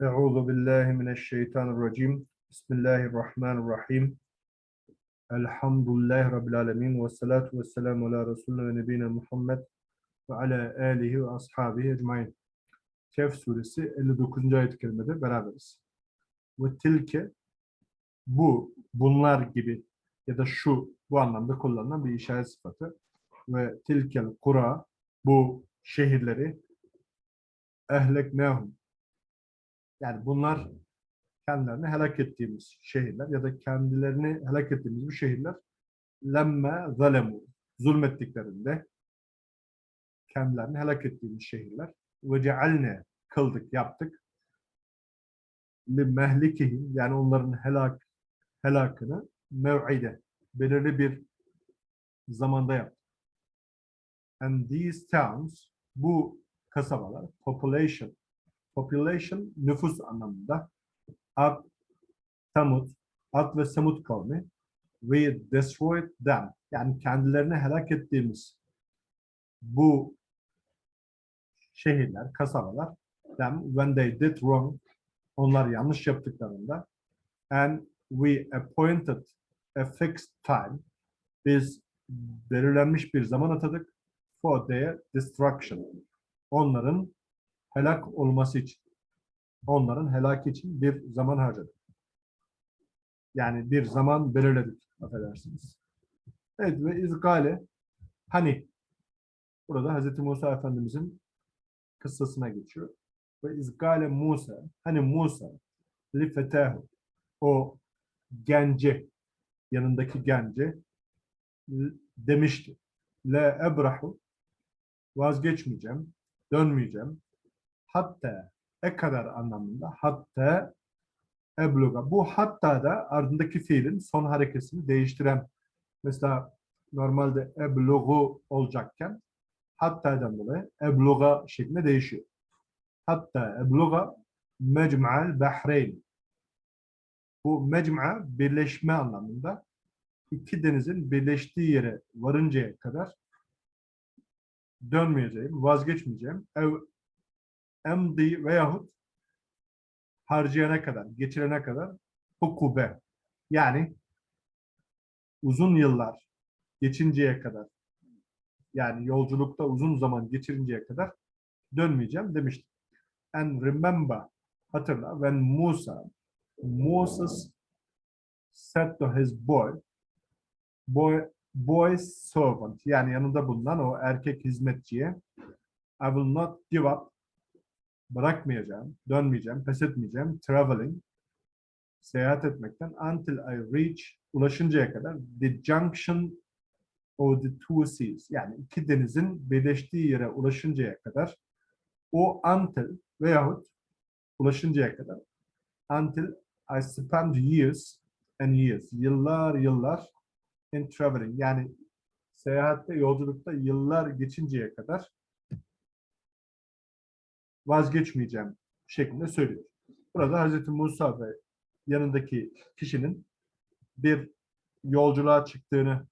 Euzu billahi mineşşeytanirracim. Bismillahirrahmanirrahim. Elhamdülillahi Rabbil alemin. Ve salatu ve selamu ala Resulü ve nebine Muhammed ve ala alihi ve ashabihi ecmain. Kehf suresi 59. ayet-i beraberiz. Ve tilke bu, bunlar gibi ya da şu bu anlamda kullanılan bir işaret sıfatı. Ve tilkel kura bu şehirleri ehleknehum yani bunlar kendilerini helak ettiğimiz şehirler ya da kendilerini helak ettiğimiz bu şehirler lemme zalemu zulmettiklerinde kendilerini helak ettiğimiz şehirler ve cealne kıldık yaptık li mehlikihim yani onların helak helakını mev'ide belirli bir zamanda yaptık. And these towns bu kasabalar population population nüfus anlamında Ad, Samud, Ad ve Samud kavmi we destroyed them. Yani kendilerini helak ettiğimiz bu şehirler, kasabalar them when they did wrong onlar yanlış yaptıklarında and we appointed a fixed time biz belirlenmiş bir zaman atadık for their destruction. Onların helak olması için onların helak için bir zaman harcadık. Yani bir zaman belirledik affedersiniz. Evet ve izgale hani burada Hz. Musa Efendimizin kıssasına geçiyor. Ve izgale Musa hani Musa li fetahu o gence yanındaki gence demişti. Le ebrahu vazgeçmeyeceğim, dönmeyeceğim. Hatta e kadar anlamında hatta ebluga. Bu hatta da ardındaki fiilin son harekesini değiştiren mesela normalde eblugu olacakken hatta'dan dolayı ebluga şeklinde değişiyor. Hatta ebluga mecmu'al bahreyn. Bu mecmu'a birleşme anlamında iki denizin birleştiği yere varıncaya kadar dönmeyeceğim, vazgeçmeyeceğim. Ev emdi veyahut harcayana kadar, geçirene kadar hukube yani uzun yıllar geçinceye kadar yani yolculukta uzun zaman geçirinceye kadar dönmeyeceğim demiştim. And remember, hatırla, when Musa, Moses said to his boy, boy, boy servant, yani yanında bulunan o erkek hizmetçiye, I will not give up bırakmayacağım, dönmeyeceğim, pes etmeyeceğim, traveling, seyahat etmekten until I reach, ulaşıncaya kadar the junction of the two seas, yani iki denizin birleştiği yere ulaşıncaya kadar o until veyahut ulaşıncaya kadar until I spend years and years, yıllar yıllar in traveling, yani seyahatte, yolculukta yıllar geçinceye kadar vazgeçmeyeceğim şeklinde söylüyor. Burada Hz. Musa ve yanındaki kişinin bir yolculuğa çıktığını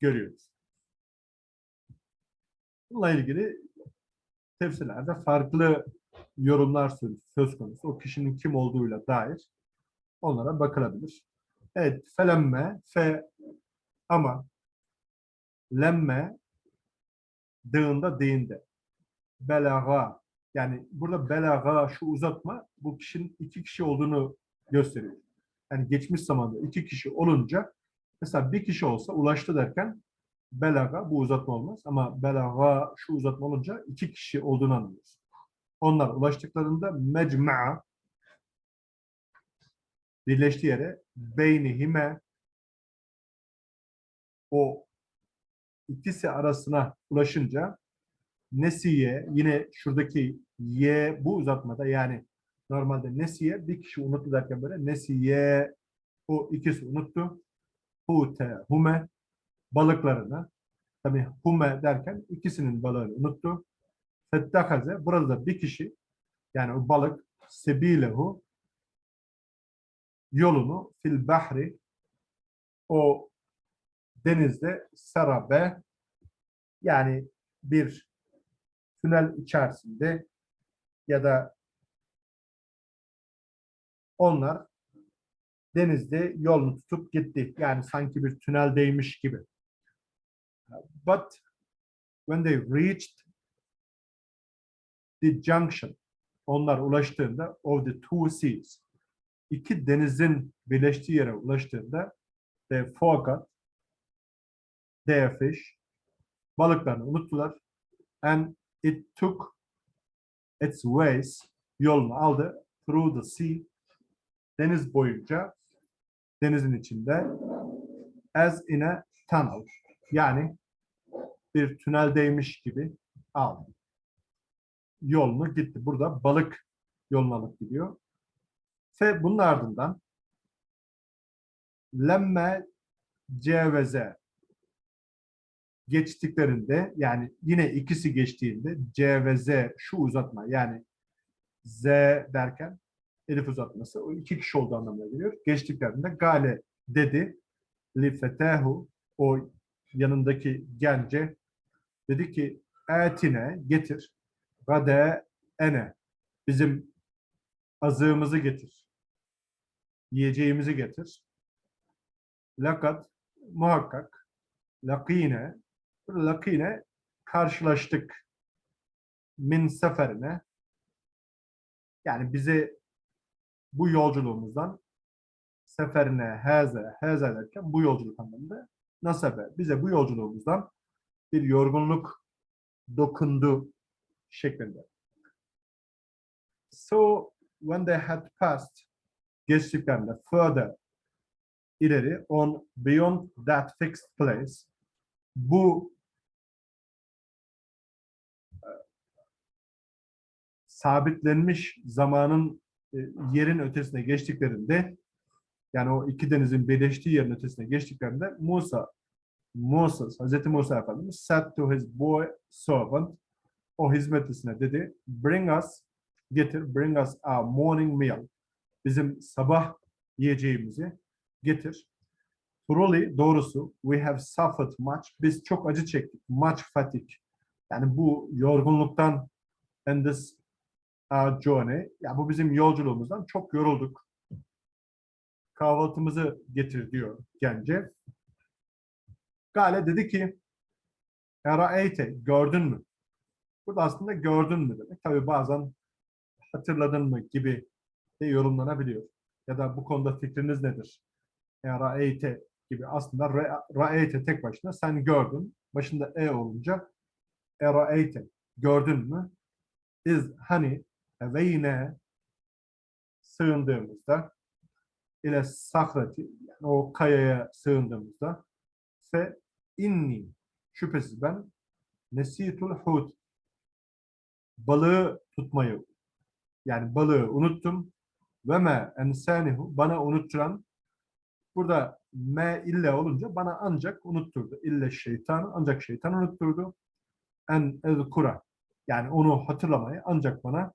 görüyoruz. Bununla ilgili tefsirlerde farklı yorumlar söz konusu. O kişinin kim olduğuyla dair onlara bakılabilir. Evet, felemme, fe ama lemme dığında değinde belaga yani burada belaga şu uzatma bu kişinin iki kişi olduğunu gösteriyor. Yani geçmiş zamanda iki kişi olunca mesela bir kişi olsa ulaştı derken belaga bu uzatma olmaz ama belaga şu uzatma olunca iki kişi olduğunu anlıyoruz. Onlar ulaştıklarında mecma'a birleştiği yere beynihime o ikisi arasına ulaşınca nesiye yine şuradaki y bu uzatmada yani normalde nesiye bir kişi unuttu derken böyle nesiye o ikisi unuttu. Hute, hume balıklarını tabi hume derken ikisinin balığını unuttu. Fettakaze burada da bir kişi yani o balık sebilehu yolunu fil bahri o denizde sarabe yani bir tünel içerisinde ya da onlar denizde yolunu tutup gitti. Yani sanki bir tüneldeymiş gibi. But when they reached the junction, onlar ulaştığında of the two seas, iki denizin birleştiği yere ulaştığında they forgot their fish, balıklarını unuttular and it took its ways, yolunu aldı through the sea, deniz boyunca, denizin içinde as in a tunnel, yani bir tüneldeymiş gibi aldı. Yolunu gitti. Burada balık yolunu alıp gidiyor. Ve bunun ardından lemme ceveze geçtiklerinde yani yine ikisi geçtiğinde C ve Z şu uzatma yani Z derken elif uzatması o iki kişi olduğu anlamına geliyor. Geçtiklerinde Gale dedi li fetehu o yanındaki gence dedi ki etine getir gade ene bizim azığımızı getir yiyeceğimizi getir lakat muhakkak lakine lakine karşılaştık. Min seferine. Yani bize bu yolculuğumuzdan seferine heze heze derken bu yolculuk anlamında nasabe. Bize bu yolculuğumuzdan bir yorgunluk dokundu şeklinde. So when they had passed geçtiklerinde further ileri on beyond that fixed place bu sabitlenmiş zamanın e, yerin ötesine geçtiklerinde yani o iki denizin birleştiği yerin ötesine geçtiklerinde Musa Moses, Hz. Musa Efendimiz said to his boy servant o hizmetlisine dedi bring us getir bring us our morning meal bizim sabah yiyeceğimizi getir Truly doğrusu we have suffered much. Biz çok acı çektik. Much fatigue. Yani bu yorgunluktan and this uh, journey. Ya bu bizim yolculuğumuzdan çok yorulduk. Kahvaltımızı getir diyor gence. Gale dedi ki Eraeyte gördün mü? Burada aslında gördün mü demek. Tabii bazen hatırladın mı gibi de yorumlanabiliyor. Ya da bu konuda fikriniz nedir? Eraeyte gibi aslında ra- ra'eyte tek başına sen gördün. Başında e olunca era'eyte gördün mü? Iz hani ve yine sığındığımızda ile sahrati yani o kayaya sığındığımızda fe inni şüphesiz ben nesitul hut balığı tutmayı yani balığı unuttum ve me ensanihu bana unutturan Burada me ille olunca bana ancak unutturdu. İlle şeytan ancak şeytan unutturdu. En ezkura yani onu hatırlamayı ancak bana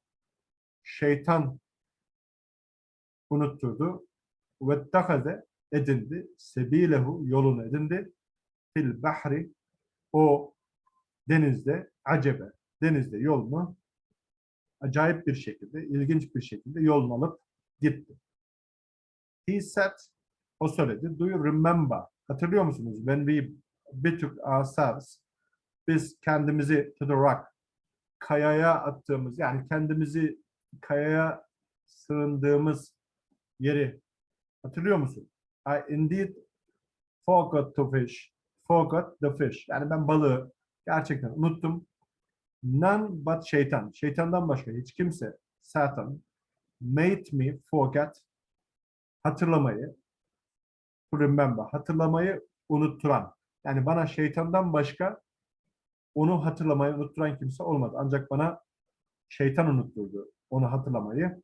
şeytan unutturdu. Ve takaze edindi. Sebilehu yolunu edindi. Fil bahri o denizde acebe denizde yolunu acayip bir şekilde, ilginç bir şekilde yolunu alıp gitti. He said o söyledi. Do you remember? Hatırlıyor musunuz? When we betook ourselves, biz kendimizi to the rock, kayaya attığımız, yani kendimizi kayaya sığındığımız yeri hatırlıyor musun? I indeed forgot to fish. Forgot the fish. Yani ben balığı gerçekten unuttum. None but şeytan. Şeytandan başka hiç kimse, Satan, made me forget hatırlamayı, remember. Hatırlamayı unutturan. Yani bana şeytandan başka onu hatırlamayı unutturan kimse olmadı. Ancak bana şeytan unutturdu onu hatırlamayı.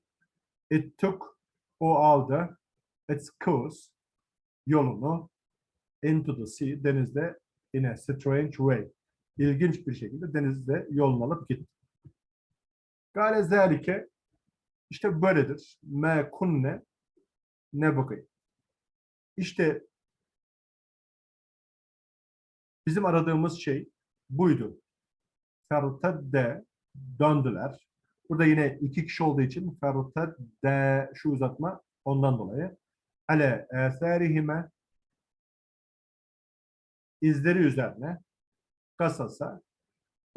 It took, o aldı, its course, yolunu into the sea, denizde in a strange way. İlginç bir şekilde denizde yolunu alıp gitti. Gale zelike, işte böyledir. Me kunne ne bakayım. İşte bizim aradığımız şey buydu. Fertedde döndüler. Burada yine iki kişi olduğu için fertedde şu uzatma Ondan dolayı ale eserihime izleri üzerine kasasa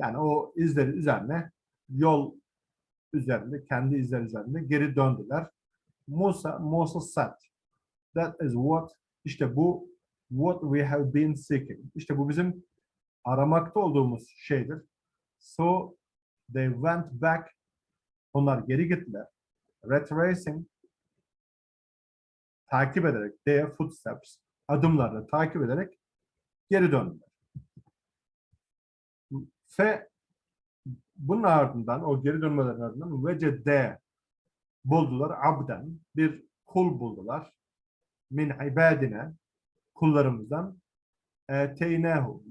yani o izleri üzerine yol üzerinde, kendi izleri üzerinde geri döndüler. Musa, Musa said, that is what, işte bu what we have been seeking. İşte bu bizim aramakta olduğumuz şeydir. So they went back, onlar geri gittiler. Retracing, takip ederek, their footsteps, adımlarını takip ederek geri döndüler. Ve bunun ardından, o geri dönmelerin ardından vecede buldular abden, bir kul buldular. Min ibadine, kullarımızdan eteynehu,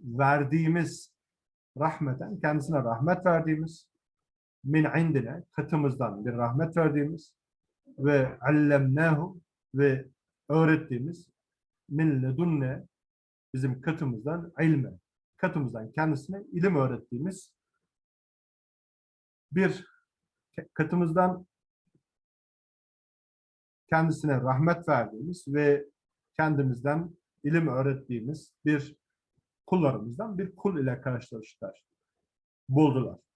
verdiğimiz rahmeten, kendisine rahmet verdiğimiz min indine, katımızdan bir rahmet verdiğimiz ve allemnehu ve öğrettiğimiz min ledunne bizim katımızdan ilme, katımızdan kendisine ilim öğrettiğimiz bir katımızdan kendisine rahmet verdiğimiz ve kendimizden ilim öğrettiğimiz bir kullarımızdan bir kul ile karşılaştılar. Buldular.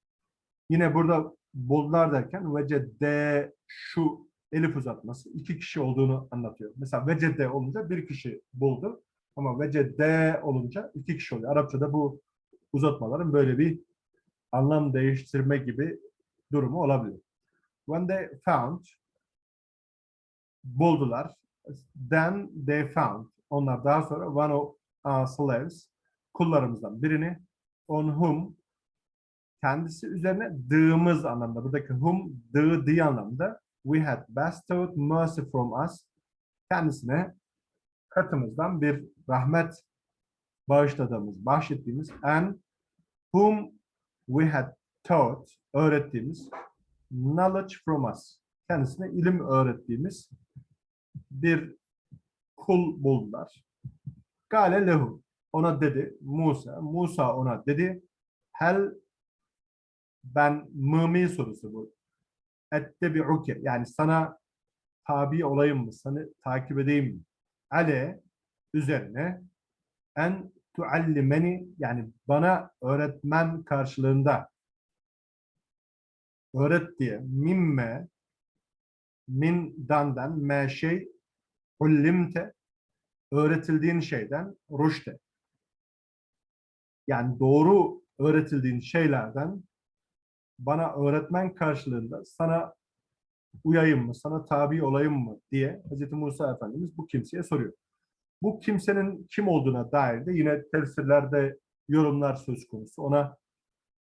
Yine burada buldular derken vecede şu elif uzatması iki kişi olduğunu anlatıyor. Mesela vecede olunca bir kişi buldu ama vecede olunca iki kişi oluyor. Arapçada bu uzatmaların böyle bir anlam değiştirme gibi durumu olabilir. When they found buldular. Then they found. Onlar daha sonra one of our slaves kullarımızdan birini on whom kendisi üzerine dığımız anlamda. Buradaki whom dığı diye anlamda we had bestowed mercy from us kendisine katımızdan bir rahmet bağışladığımız, bahşettiğimiz and whom we had taught, öğrettiğimiz knowledge from us. Kendisine ilim öğrettiğimiz bir kul buldular. Gale lehu. Ona dedi Musa. Musa ona dedi. Hel ben mımi sorusu bu. Ettebi'uke. Yani sana tabi olayım mı? Seni takip edeyim mi? Ale üzerine en tuallimeni yani bana öğretmen karşılığında öğret diye mimme min dandan me şey ullimte öğretildiğin şeyden rüşte yani doğru öğretildiğin şeylerden bana öğretmen karşılığında sana uyayım mı, sana tabi olayım mı diye Hz. Musa Efendimiz bu kimseye soruyor. Bu kimsenin kim olduğuna dair de yine tefsirlerde yorumlar söz konusu. Ona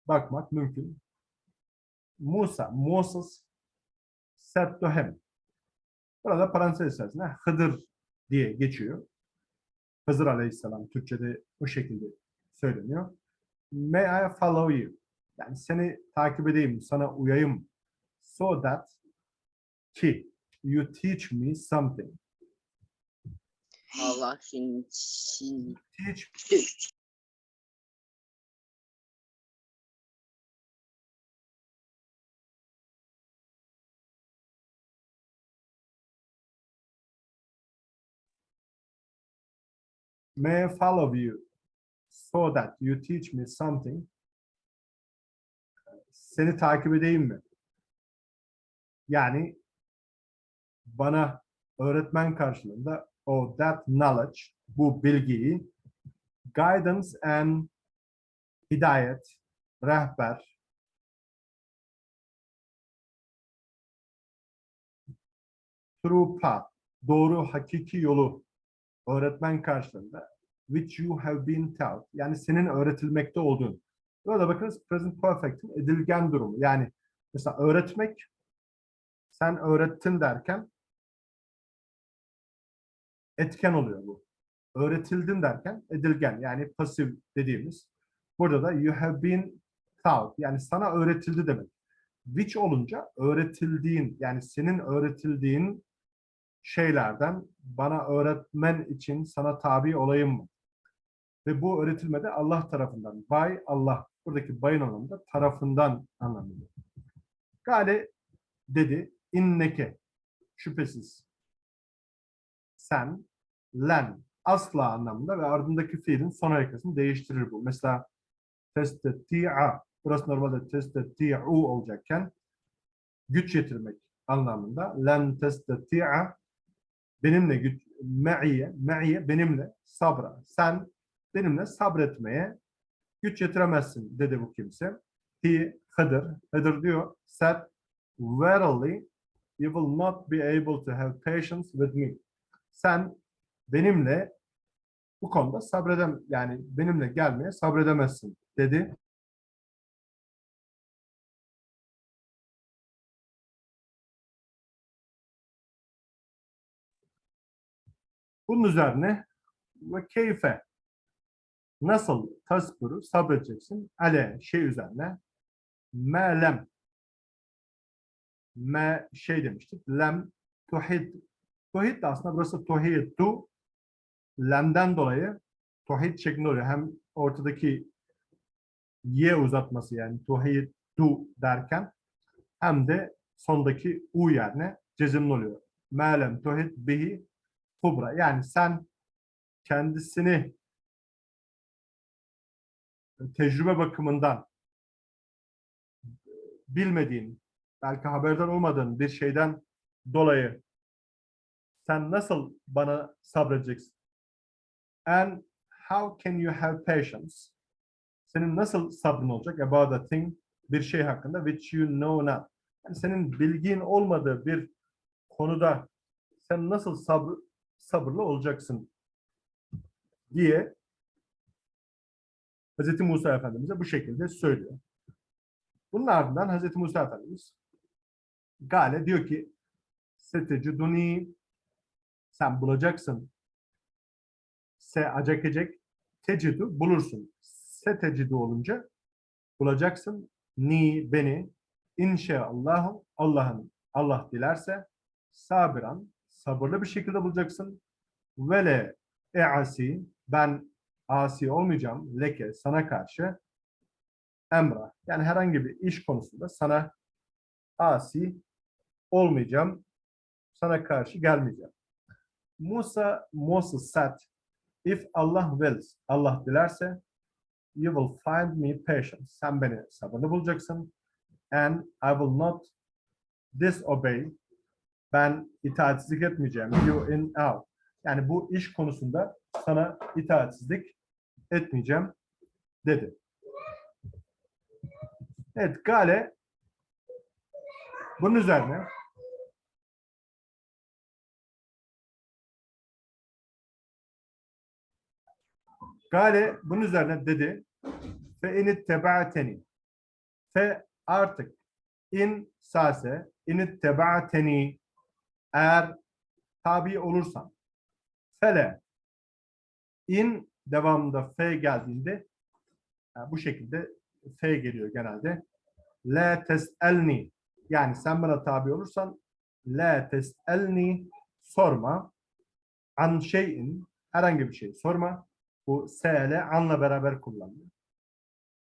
bakmak mümkün. Musa, Moses him. Burada parantez içerisinde Hıdır diye geçiyor. Hızır Aleyhisselam Türkçe'de o şekilde söyleniyor. May I follow you? Yani seni takip edeyim, sana uyayım. So that ki you teach me something. Allah Teach may I follow you so that you teach me something. Seni takip edeyim mi? Yani bana öğretmen karşılığında o that knowledge, bu bilgiyi guidance and hidayet, rehber, true path, doğru hakiki yolu öğretmen karşılığında which you have been taught. Yani senin öğretilmekte olduğun. Burada bakınız present perfect'in edilgen durumu. Yani mesela öğretmek sen öğrettin derken etken oluyor bu. Öğretildin derken edilgen yani pasif dediğimiz. Burada da you have been taught yani sana öğretildi demek. Which olunca öğretildiğin yani senin öğretildiğin şeylerden bana öğretmen için sana tabi olayım mı? Ve bu öğretilmede Allah tarafından. Bay Allah. Buradaki bayın anlamında tarafından anlamında. Gale dedi inneke şüphesiz. Sen, len asla anlamında ve ardındaki fiilin son hareketini değiştirir bu. Mesela testeti'a burası normalde testeti'u olacakken güç yetirmek anlamında len testeti'a benimle güç me'iye me'iye benimle sabra sen benimle sabretmeye güç yetiremezsin dedi bu kimse. He Hıdır Hıdır diyor said verily you will not be able to have patience with me. Sen benimle bu konuda sabredem yani benimle gelmeye sabredemezsin dedi. Bunun üzerine ve keyfe nasıl tasburu sabredeceksin? Ale şey üzerine melem me şey demiştik. Lem tuhid. Tuhid de aslında burası tuhiddu. Lemden dolayı tuhid şeklinde oluyor. Hem ortadaki ye uzatması yani tuhiddu derken hem de sondaki u yerine cezimli oluyor. Melem tuhid bihi kubra. Yani sen kendisini tecrübe bakımından bilmediğin, belki haberdar olmadığın bir şeyden dolayı sen nasıl bana sabredeceksin? And how can you have patience? Senin nasıl sabrın olacak about a thing, bir şey hakkında which you know not. Yani senin bilgin olmadığı bir konuda sen nasıl sabır, sabırlı olacaksın diye Hz. Musa Efendimiz'e bu şekilde söylüyor. Bunun ardından Hz. Musa Efendimiz Gale diyor ki Seteciduni sen bulacaksın. Se acak ecek tecidu bulursun. Setecidu olunca bulacaksın. Ni beni inşaallah Allah'ın Allah dilerse sabiran sabırlı bir şekilde bulacaksın. Vele e'asi ben asi olmayacağım leke sana karşı emra. Yani herhangi bir iş konusunda sana asi olmayacağım sana karşı gelmeyeceğim. Musa Moses said if Allah wills Allah dilerse you will find me patient. Sen beni sabırlı bulacaksın and I will not disobey. Ben itaatsizlik etmeyeceğim. You in out. Yani bu iş konusunda sana itaatsizlik etmeyeceğim dedi. Evet Gale bunun üzerine Gale bunun üzerine dedi fe init tebaateni fe artık in sase init tebaateni eğer tabi olursan fele in devamında f geldiğinde yani bu şekilde f geliyor genelde. La tes'elni yani sen bana tabi olursan la tes'elni sorma an şeyin herhangi bir şey sorma. Bu se'le anla beraber kullanılıyor.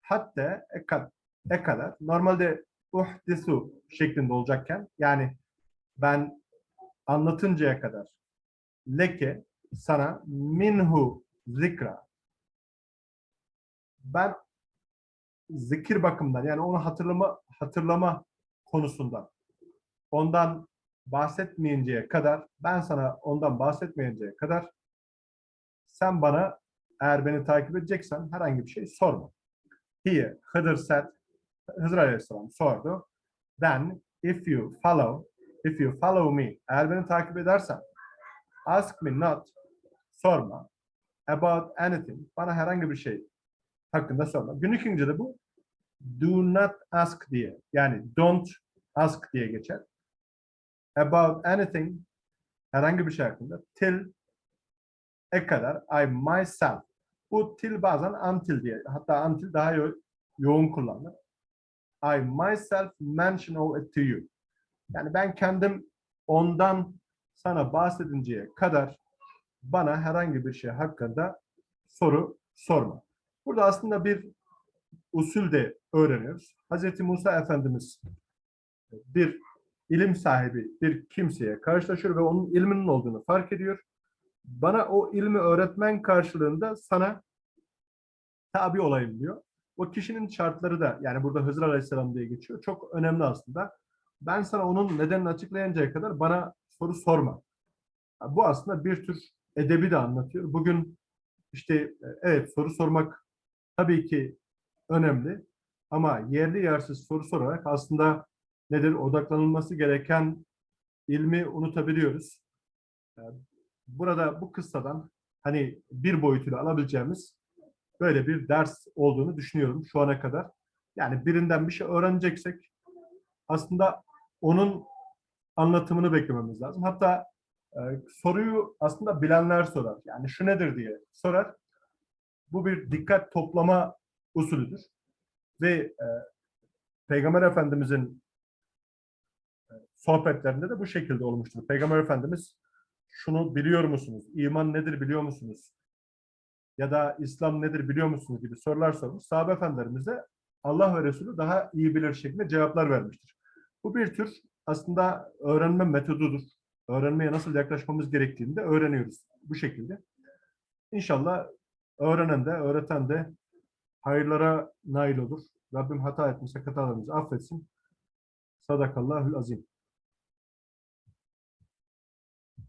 Hatta ekad, e kadar normalde uhdisu şeklinde olacakken yani ben anlatıncaya kadar leke sana minhu zikra ben zikir bakımından yani onu hatırlama hatırlama konusunda ondan bahsetmeyinceye kadar ben sana ondan bahsetmeyinceye kadar sen bana eğer beni takip edeceksen herhangi bir şey sorma. Here Hıdır said Hızır Aleyhisselam sordu. Then if you follow if you follow me eğer beni takip edersen ask me not sorma about anything bana herhangi bir şey hakkında sorma. Günlük İngilizce'de bu do not ask diye yani don't ask diye geçer. About anything herhangi bir şey hakkında till e kadar I myself bu till bazen until diye hatta until daha yo- yoğun kullanılır. I myself mention it to you. Yani ben kendim ondan sana bahsedinceye kadar bana herhangi bir şey hakkında soru sorma. Burada aslında bir usul de öğreniyoruz. Hz. Musa Efendimiz bir ilim sahibi bir kimseye karşılaşıyor ve onun ilminin olduğunu fark ediyor. Bana o ilmi öğretmen karşılığında sana tabi olayım diyor. O kişinin şartları da yani burada Hızır Aleyhisselam diye geçiyor. Çok önemli aslında. Ben sana onun nedenini açıklayıncaya kadar bana soru sorma. Bu aslında bir tür edebi de anlatıyor. Bugün işte evet soru sormak tabii ki önemli ama yerli yersiz soru sorarak aslında nedir odaklanılması gereken ilmi unutabiliyoruz. E, Burada bu kıssadan hani bir boyutuyla alabileceğimiz böyle bir ders olduğunu düşünüyorum şu ana kadar. Yani birinden bir şey öğreneceksek aslında onun anlatımını beklememiz lazım. Hatta soruyu aslında bilenler sorar. Yani şu nedir diye sorar. Bu bir dikkat toplama usulüdür. Ve e, Peygamber Efendimizin e, sohbetlerinde de bu şekilde olmuştur. Peygamber Efendimiz şunu biliyor musunuz? İman nedir biliyor musunuz? Ya da İslam nedir biliyor musunuz gibi sorular sormuş. Sahabe efendilerimiz de Allah ve Resulü daha iyi bilir şeklinde cevaplar vermiştir. Bu bir tür aslında öğrenme metodudur. Öğrenmeye nasıl yaklaşmamız gerektiğini de öğreniyoruz bu şekilde. İnşallah öğrenen de öğreten de hayırlara nail olur. Rabbim hata etmişse hatalarımızı affetsin. Sadakallahül azim.